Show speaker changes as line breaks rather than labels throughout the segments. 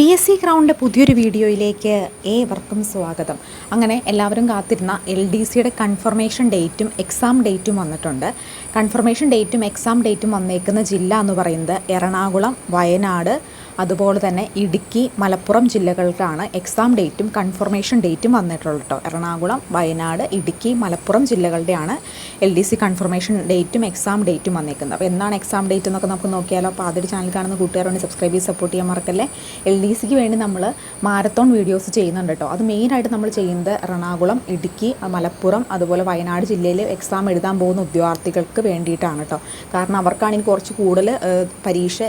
P S C ground പുതിയൊരു വീഡിയോയിലേക്ക് ഏവർക്കും സ്വാഗതം. അങ്ങനെ എല്ലാവരും കാത്തിരുന്ന എൽ ഡി സിയുടെ കൺഫർമേഷൻ ഡേറ്റും എക്സാം ഡേറ്റും വന്നിട്ടുണ്ട്. കൺഫർമേഷൻ ഡേറ്റും എക്സാം ഡേറ്റും വന്നേക്കുന്ന ജില്ല എന്ന് പറയുന്നത് എറണാകുളം വയനാട് അതുപോലെ തന്നെ ഇടുക്കി മലപ്പുറം ജില്ലകൾക്കാണ് എക്സാം ഡേറ്റും കൺഫർമേഷൻ ഡേറ്റും വന്നിട്ടുള്ളത് കേട്ടോ എറണാകുളം വയനാട് ഇടുക്കി മലപ്പുറം ജില്ലകളുടെയാണ് എൽ ഡി സി കൺഫർമേഷൻ ഡേറ്റും എക്സാം ഡേറ്റും വന്നേക്കുന്നത്. അപ്പോൾ എന്നാണ് എക്സാം ഡേറ്റ് എന്നൊക്കെ നമുക്ക് നോക്കിയാലോ. അപ്പോൾ ആദ്യം ചാനൽ കാണുന്ന കൂട്ടുകാരോട് സബ്സ്ക്രൈബ് ചെയ്ത് സപ്പോർട്ട് ചെയ്യാൻ മറക്കല്ലേ? എൽ ഡി സിക്ക് വേണ്ടി നമ്മൾ മാരത്തോൺ വീഡിയോസ് ചെയ്യുന്നുണ്ട് കേട്ടോ അത് മെയിനായിട്ട് നമ്മൾ ചെയ്യുന്നത് എറണാകുളം ഇടുക്കി മലപ്പുറം അതുപോലെ വയനാട് ജില്ലയിൽ എക്സാം എഴുതാൻ പോകുന്ന ഉദ്യോഗാർത്ഥികൾക്ക് വേണ്ടിയിട്ടാണ് കേട്ടോ കാരണം അവർക്കാണെങ്കിൽ കുറച്ച് കൂടുതൽ പരീക്ഷ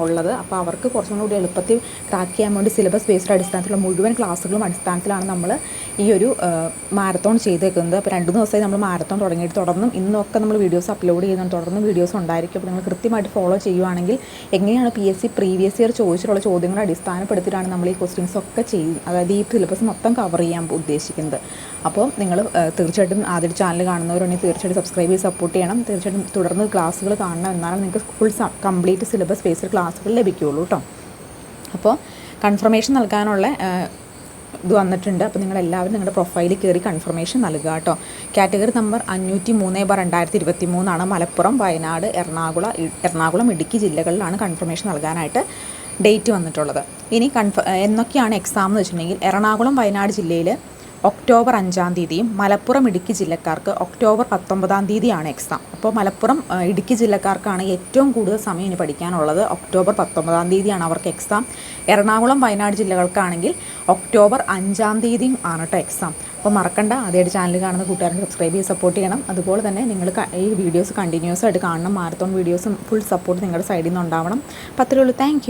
ഉള്ളത്. അപ്പോൾ അവർക്ക് കുറച്ചും കൂടി എളുപ്പത്തിൽ ക്രാക്ക് ചെയ്യാൻ വേണ്ടി സിലബസ് ബേസ്ഡ് അടിസ്ഥാനത്തിലുള്ള മുഴുവൻ ക്ലാസ്സുകളും അടിസ്ഥാനത്തിലാണ് നമ്മൾ ഈ ഒരു മാരത്തോൺ ചെയ്തേക്കുന്നത്. അപ്പോൾ രണ്ട് ദിവസമായി നമ്മൾ മാരത്തോൺ തുടങ്ങിയിട്ട്. തുടർന്നും ഇന്നൊക്കെ നമ്മൾ വീഡിയോസ് അപ്ലോഡ് ചെയ്യുന്നുണ്ട്. തുടർന്നും വീഡിയോസ് ഉണ്ടായിരിക്കും. അപ്പോൾ നിങ്ങൾ കൃത്യമായിട്ട് ഫോളോ ചെയ്യുവാണെങ്കിൽ എങ്ങനെയാണ് P S C previous year ചോദിച്ചിട്ടുള്ള ചോദ്യങ്ങൾ അടിസ്ഥാനപ്പെടുത്തിയിട്ടാണ് നമ്മൾ ഈ ക്വസ്റ്റ്യൻസ് ഒക്കെ ചെയ്യുന്നത് അതായത് ഈ സിലബസ് മൊത്തം കവർ ചെയ്യാൻ ഉദ്ദേശിക്കുന്നത്. അപ്പോൾ നിങ്ങൾ തീർച്ചയായിട്ടും ആദ്യം ചാനൽ കാണുന്നവരുണ്ടെങ്കിൽ തീർച്ചയായിട്ടും സബ്സ്ക്രൈബ് ചെയ്ത് സപ്പോർട്ട് ചെയ്യണം. തീർച്ചയായിട്ടും തുടർന്ന് ക്ലാസ്സുകൾ കാണണം എന്നാലും നിങ്ങൾക്ക് ഫുൾ കംപ്ലീറ്റ് സിലബസ് ബേസ്ഡ് ക്ലാസ്സുകൾ ലഭിക്കുകയുള്ളൂ കേട്ടോ അപ്പോൾ കൺഫർമേഷൻ നൽകാനുള്ള ഇത് വന്നിട്ടുണ്ട്. അപ്പോൾ നിങ്ങൾ എല്ലാവരും നിങ്ങളുടെ പ്രൊഫൈലിൽ കയറി കൺഫർമേഷൻ നൽകുക കേട്ടോ. കാറ്റഗറി നമ്പർ അഞ്ഞൂറ്റി മൂന്ന് ബാർ രണ്ടായിരത്തി ഇരുപത്തി മൂന്നാണ് മലപ്പുറം വയനാട് എറണാകുളം എറണാകുളം ഇടുക്കി ജില്ലകളിലാണ് കൺഫർമേഷൻ നൽകാനായിട്ട് ഡേറ്റ് വന്നിട്ടുള്ളത്. ഇനി കൺഫ എന്നൊക്കെയാണ് എക്സാം എന്ന് വെച്ചിട്ടുണ്ടെങ്കിൽ എറണാകുളം വയനാട് ജില്ലയിൽ ഒക്ടോബർ അഞ്ചാം തീയതിയും മലപ്പുറം ഇടുക്കി ജില്ലക്കാർക്ക് ഒക്ടോബർ പത്തൊമ്പതാം തീയതിയാണ് എക്സാം അപ്പോൾ മലപ്പുറം ഇടുക്കി ജില്ലക്കാർക്കാണ് ഏറ്റവും കൂടുതൽ സമയം ഇനി പഠിക്കാനുള്ളത്. ഒക്ടോബർ പത്തൊമ്പതാം തീയതിയാണ് അവർക്ക് എക്സാം എറണാകുളം വയനാട് ജില്ലകൾക്കാണെങ്കിൽ ഒക്ടോബർ അഞ്ചാം തീയതിയും ആണ് കേട്ടോ എക്സാം അപ്പോൾ മറക്കണ്ട ആദ്യമായിട്ട് ചാനൽ കാണുന്ന കൂട്ടുകാരെ സബ്സ്ക്രൈബ് ചെയ്ത് സപ്പോർട്ട് ചെയ്യണം. അതുപോലെ തന്നെ നിങ്ങൾ ഈ വീഡിയോസ് കണ്ടിന്യൂസ് ആയിട്ട് കാണണം. മാരത്തോൺ വീഡിയോസും ഫുൾ സപ്പോർട്ട് നിങ്ങളുടെ സൈഡിൽ നിന്ന് ഉണ്ടാവണം അപ്പോൾ അത്രയേ ഉള്ളൂ. താങ്ക്